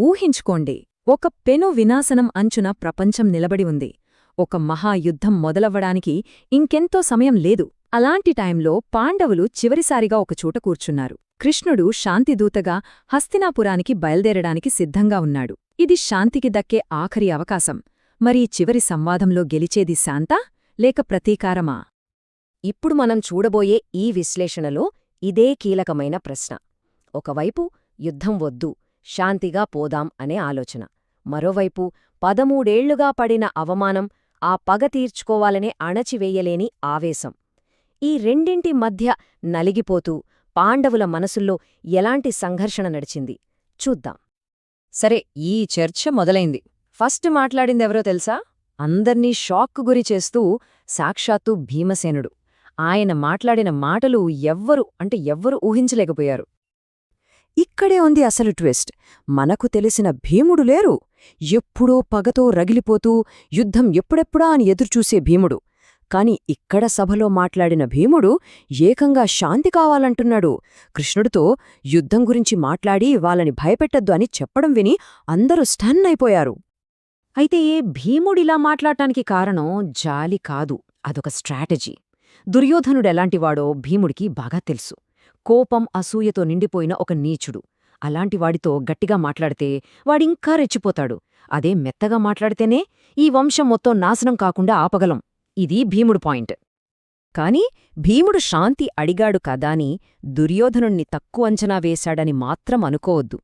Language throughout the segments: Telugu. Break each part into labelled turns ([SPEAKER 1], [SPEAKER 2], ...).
[SPEAKER 1] ఊహించుకోండి ఒక పెను వినాశనం అంచున ప్రపంచం నిలబడి ఉంది. ఒక మహాయుద్ధం మొదలవ్వడానికి ఇంకెంతో సమయం లేదు. అలాంటి టైంలో పాండవులు చివరిసారిగా ఒకచోట కూర్చున్నారు. కృష్ణుడు శాంతిదూతగా హస్తినాపురానికి బయల్దేరడానికి సిద్ధంగా ఉన్నాడు. ఇది శాంతికి దక్కే ఆఖరి అవకాశం. మరి చివరి సంవాదంలో గెలిచేది శాంతా లేక ప్రతీకారమా?
[SPEAKER 2] ఇప్పుడు మనం చూడబోయే ఈ విశ్లేషణలో ఇదే కీలకమైన ప్రశ్న. ఒకవైపు యుద్ధం వద్దు. శాంతిగా పోదాం అనే ఆలోచన. మరోవైపు పదమూడేళ్ళుగా పడిన అవమానం ఆ పగ తీర్చుకోవాలనే అణచివేయలేని ఆవేశం. ఈ రెండింటి మధ్య నలిగిపోతూ పాండవుల మనసుల్లో ఎలాంటి సంఘర్షణ నడిచింది? చూద్దాం.
[SPEAKER 1] సరే ఈ చర్చ మొదలైంది. ఫస్ట్ మాట్లాడిందెవరో తెలుసా? అందర్నీ షాక్ గురి చేస్తూ సాక్షాత్తు భీమసేనుడు. ఆయన మాట్లాడిన మాటలు ఎవ్వరు అంటే ఎవ్వరు ఊహించలేకపోయారు.
[SPEAKER 2] ఇక్కడే ఉంది అసలు ట్విస్ట్. మనకు తెలిసిన భీముడు లేరు. ఎప్పుడో పగతో రగిలిపోతూ యుద్ధం ఎప్పుడెప్పుడా అని ఎదురుచూసే భీముడు. కాని ఇక్కడ సభలో మాట్లాడిన భీముడు ఏకంగా శాంతి కావాలంటున్నాడు. కృష్ణుడితో యుద్ధం గురించి మాట్లాడి వాళ్ళని భయపెట్టద్దు అని చెప్పడం విని అందరూ స్టన్ అయిపోయారు.
[SPEAKER 1] అయితే భీముడిలా మాట్లాడటానికి కారణం జాలి కాదు. అదొక స్ట్రాటజీ. దుర్యోధనుడెలాంటివాడో భీముడికి బాగా తెలుసు. కోపం అసూయతో నిండిపోయిన ఒక నీచుడు. అలాంటివాడితో గట్టిగా మాట్లాడితే వాడింకా రెచ్చిపోతాడు. అదే మెత్తగా మాట్లాడితేనే ఈ వంశం మొత్తం నాశనం కాకుండా ఆపగలం. ఇది భీముడు పాయింట్. కాని భీముడు శాంతి అడిగాడు కదాని దుర్యోధనుణ్ణి తక్కువ అంచనా వేశాడని మాత్రం అనుకోవద్దు.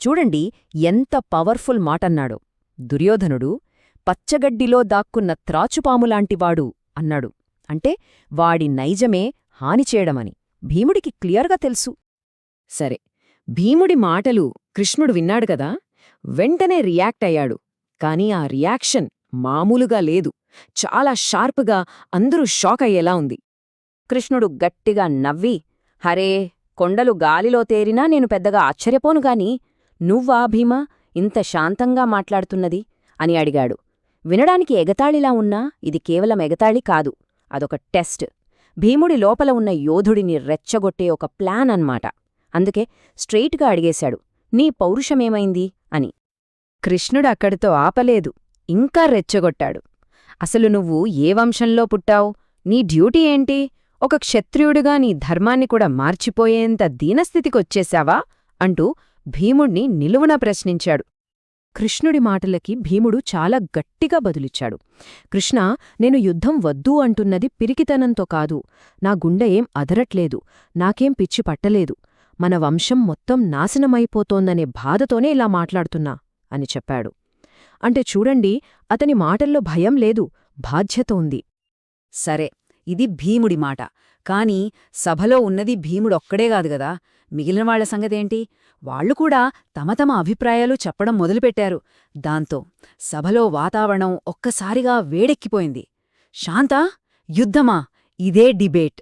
[SPEAKER 1] చూడండి ఎంత పవర్ఫుల్ మాటన్నాడో. దుర్యోధనుడు పచ్చగడ్డిలో దాక్కున్న త్రాచుపాములాంటివాడు అన్నాడు. అంటే వాడి నైజమే హానిచేయడమని భీముడికి క్లియర్గా తెలుసు. సరే భీముడి మాటలు కృష్ణుడు విన్నాడు కదా వెంటనే రియాక్ట్ అయ్యాడు. కాని ఆ రియాక్షన్ మామూలుగా లేదు. చాలా షార్పుగా అందరూ షాక్ అయ్యేలా ఉంది. కృష్ణుడు గట్టిగా నవ్వి హరే కొండలు గాలిలో తేరినా నేను పెద్దగా ఆశ్చర్యపోనుగాని నువ్వా భీమా ఇంత శాంతంగా మాట్లాడుతున్నది? అని అడిగాడు. వినడానికి ఎగతాళిలా ఉన్నా ఇది కేవలం ఎగతాళి కాదు అదొక టెస్ట్. భీముడి లోపల ఉన్న యోధుడిని రెచ్చగొట్టే ఒక ప్లాన్ అన్మాట అందుకే స్ట్రెయిట్గా అడిగేశాడు నీ పౌరుషమేమైంది? అని. కృష్ణుడు అక్కడితో ఆపలేదు ఇంకా రెచ్చగొట్టాడు. అసలు నువ్వు ఏ వంశంలో పుట్టావు? నీ డ్యూటీ ఏంటి? ఒక క్షత్రియుడిగా నీ ధర్మాన్ని కూడా మార్చిపోయేంత దీనస్థితికొచ్చేశావా? అంటూ భీముణ్ణి నిలువున ప్రశ్నించాడు. కృష్ణుడి మాటలకి భీముడు చాలా గట్టిగా బదులిచ్చాడు. కృష్ణ నేను యుద్ధం వద్దు అంటున్నది పిరికితనంతో కాదు. నా గుండె ఏం అదరట్లేదు. నాకేం పిచ్చి పట్టలేదు. మన వంశం మొత్తం నాశనమైపోతోందనే బాధతోనే ఇలా మాట్లాడుతున్నా అని చెప్పాడు. అంటే చూడండి అతని మాటల్లో భయం లేదు. బాధ్యత ఉంది. సరే ఇది భీముడి మాట. కాని సభలో ఉన్నది భీముడొక్కడే కాదు గదా. మిగిలిన వాళ్ళ సంగతేంటి? వాళ్ళు కూడా తమ తమ అభిప్రాయాలు చెప్పడం మొదలుపెట్టారు. దాంతో సభలో వాతావరణం ఒక్కసారిగా వేడెక్కిపోయింది. శాంతా యుద్ధమా? ఇదే డిబేట్.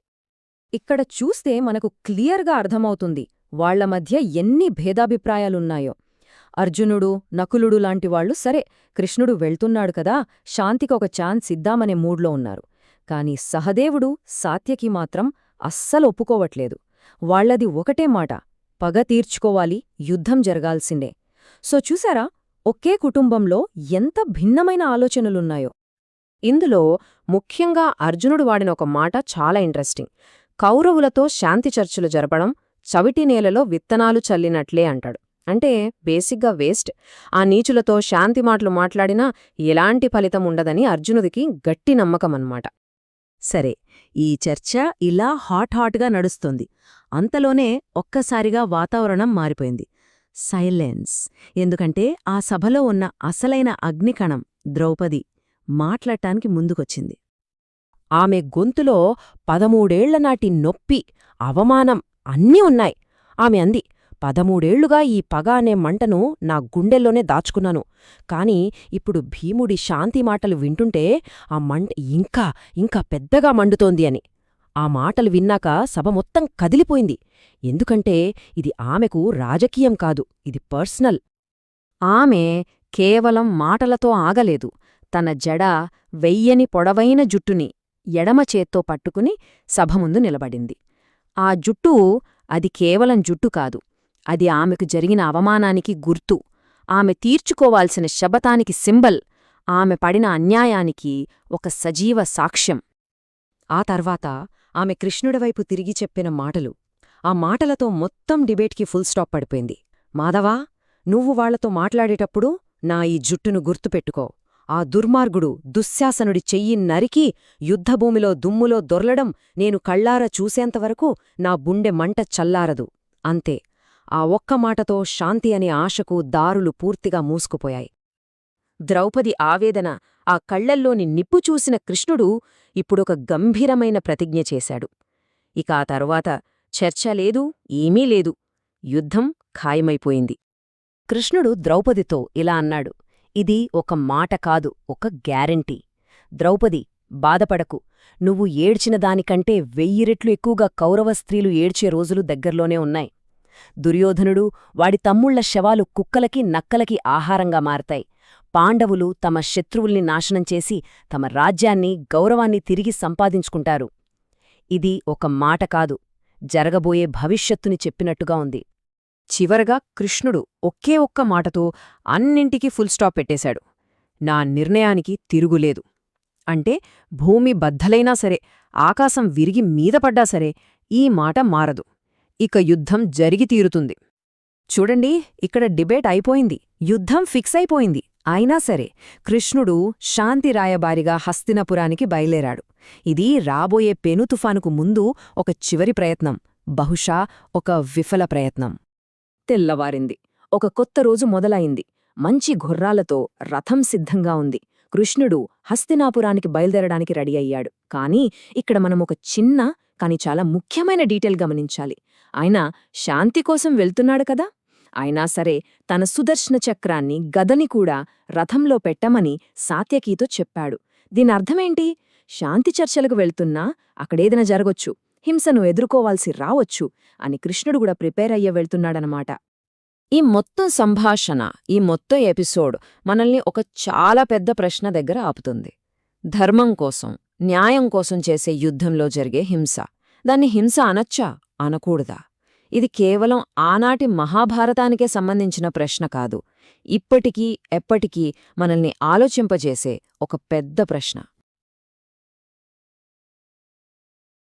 [SPEAKER 1] ఇక్కడ చూస్తే మనకు క్లియర్గా అర్థమవుతుంది వాళ్ళ మధ్య ఎన్ని భేదాభిప్రాయాలున్నాయో. అర్జునుడు నకులుడు లాంటివాళ్ళు సరే కృష్ణుడు వెళ్తున్నాడు కదా శాంతికి ఒక ఛాన్స్ ఇద్దామనే మూడ్లో ఉన్నారు. కాని సహదేవుడు సాత్యకి మాత్రం అస్సలు ఒప్పుకోవట్లేదు. వాళ్ళది ఒకటే మాట పగ తీర్చుకోవాలి యుద్ధం జరగాల్సిందే. సో చూసారా ఒకే కుటుంబంలో ఎంత భిన్నమైన ఆలోచనలున్నాయో. ఇందులో ముఖ్యంగా అర్జునుడు వాడిన ఒక మాట చాలా ఇంట్రెస్టింగ్. కౌరవులతో శాంతి చర్చలు జరపడం చవిటి నేలలో విత్తనాలు చల్లినట్లే అంటాడు. అంటే బేసిక్గా వేస్ట్. ఆ నీచులతో శాంతి మాటలు మాట్లాడినా ఎలాంటి ఫలితం ఉండదని అర్జునుడికి గట్టి నమ్మకమన్నమాట. సరే ఈ చర్చ ఇలా హాట్ హాట్గా నడుస్తోంది. అంతలోనే ఒక్కసారిగా వాతావరణం మారిపోయింది. సైలెన్స్. ఎందుకంటే ఆ సభలో ఉన్న అసలైన అగ్నికణం ద్రౌపది మాట్లాడటానికి ముందుకొచ్చింది. ఆమె గొంతులో పదమూడేళ్ళనాటి నొప్పి అవమానం అన్నీ ఉన్నాయి. ఆమె అంది పదమూడేళ్ళుగా ఈ పగ అనే మంటను నా గుండెల్లోనే దాచుకున్నాను. కాని ఇప్పుడు భీముడి శాంతి మాటలు వింటుంటే ఆ మంట ఇంకా ఇంకా పెద్దగా మండుతోంది అని. ఆ మాటలు విన్నాక సభ మొత్తం కదిలిపోయింది. ఎందుకంటే ఇది ఆమెకు రాజకీయం కాదు ఇది పర్సనల్. ఆమె కేవలం మాటలతో ఆగలేదు. తన జడ వెయ్యని పొడవైన జుట్టుని ఎడమ చేత్తో పట్టుకుని సభ ముందు నిలబడింది. ఆ జుట్టు అది కేవలం జుట్టు కాదు అది ఆమెకు జరిగిన అవమానానికి గుర్తు.
[SPEAKER 2] ఆమె తీర్చుకోవాల్సిన శబతానికి సింబల్. ఆమె పడిన అన్యాయానికి ఒక సజీవ సాక్ష్యం.
[SPEAKER 1] ఆ తర్వాత ఆమె కృష్ణుడివైపు తిరిగి చెప్పిన మాటలు. ఆ మాటలతో మొత్తం డిబేట్కి ఫుల్ స్టాప్ పడిపోయింది. మాధవా నువ్వు వాళ్ళతో మాట్లాడేటప్పుడు నా ఈ జుట్టును గుర్తుపెట్టుకో. ఆ దుర్మార్గుడు దుశ్శాసనుడి చెయ్యి నరికి యుద్ధభూమిలో దుమ్ములో దొర్లడం నేను కళ్ళారా చూసేంతవరకు నా బుండె మంట చల్లారదు. అంతే. ఆ ఒక్క మాటతో శాంతి అనే ఆశకు దారులు పూర్తిగా మూసుకుపోయాయి. ద్రౌపది ఆవేదన ఆ కళ్ళల్లోని నిప్పు చూసిన కృష్ణుడు ఇప్పుడొక గంభీరమైన ప్రతిజ్ఞ చేశాడు. ఇక ఆ తరువాత చర్చ లేదు ఏమీ లేదు. యుద్ధం ఖాయమైపోయింది.
[SPEAKER 2] కృష్ణుడు ద్రౌపదితో ఇలా అన్నాడు ఇది ఒక మాట కాదు ఒక గ్యారంటీ. ద్రౌపది బాధపడకు. నువ్వు ఏడ్చిన దానికంటే వెయ్యి రెట్లు ఎక్కువగా కౌరవ స్త్రీలు ఏడ్చే రోజులు దగ్గర్లోనే ఉన్నాయి. దుర్యోధనుడు వాడి తమ్ముళ్ళ శవాలు కుక్కలకి నక్కలకి ఆహారంగా మారతాయి. పాండవులు తమ శత్రువుల్ని నాశనం చేసి తమ రాజ్యాన్ని గౌరవాన్ని తిరిగి సంపాదించుకుంటారు. ఇది ఒక మాట కాదు జరగబోయే భవిష్యత్తుని చెప్పినట్టుగా ఉంది.
[SPEAKER 1] చివరగా కృష్ణుడు ఒకే ఒక్క మాటతో అన్నింటికీ ఫుల్ స్టాప్ పెట్టేశాడు. నా నిర్ణయానికి తిరుగులేదు. అంటే భూమి బద్దలైనా సరే ఆకాశం విరిగి మీదపడ్డా సరే ఈ మాట మారదు. ఇక యుద్ధం జరిగి తీరుతుంది చూడండి ఇక్కడ డిబేట్ అయిపోయింది. యుద్ధం ఫిక్స్ అయిపోయింది. అయినా సరే కృష్ణుడు శాంతి రాయబారిగా హస్తినపురానికి బయలుదేరాడు. ఇది రాబోయే పెను తుఫానుకు ముందు ఒక చివరి ప్రయత్నం బహుశా ఒక విఫల ప్రయత్నం. తెల్లవారింది. ఒక కొత్త రోజు మొదలైంది. మంచి గుర్రాలతో రథం సిద్ధంగా ఉంది. కృష్ణుడు హస్తినాపురానికి బయలుదేరడానికి రెడీ అయ్యాడు. కాని ఇక్కడ మనం ఒక చిన్న కాని చాలా ముఖ్యమైన డీటెయిల్ గమనించాలి. ఆయన శాంతి కోసం వెళ్తున్నాడు కదా. అయినా సరే తన సుదర్శన చక్రాన్ని గదని కూడా రథంలో పెట్టమని సాత్యకీతో చెప్పాడు. దీనర్థమేంటి శాంతి చర్చలకు వెళ్తున్నా అక్కడేదైనా జరగొచ్చు. హింసను ఎదుర్కోవాల్సి రావచ్చు అని కృష్ణుడు కూడా ప్రిపేర్ అయ్య వెళ్తున్నాడనమాట ఈ మొత్తం సంభాషణ ఈ మొత్తం ఎపిసోడ్ మనల్ని ఒక చాలా పెద్ద ప్రశ్న దగ్గర ఆపుతుంది. ధర్మం కోసం న్యాయం కోసం చేసే యుద్ధంలో జరిగే హింస. దాన్ని హింస అనొచ్చా? అనకూడదా? ఇది కేవలం ఆనాటి మహాభారతానికే సంబంధించిన ప్రశ్న కాదు. ఇప్పటికీ ఎప్పటికీ మనల్ని ఆలోచింపజేసే ఒక పెద్ద ప్రశ్న.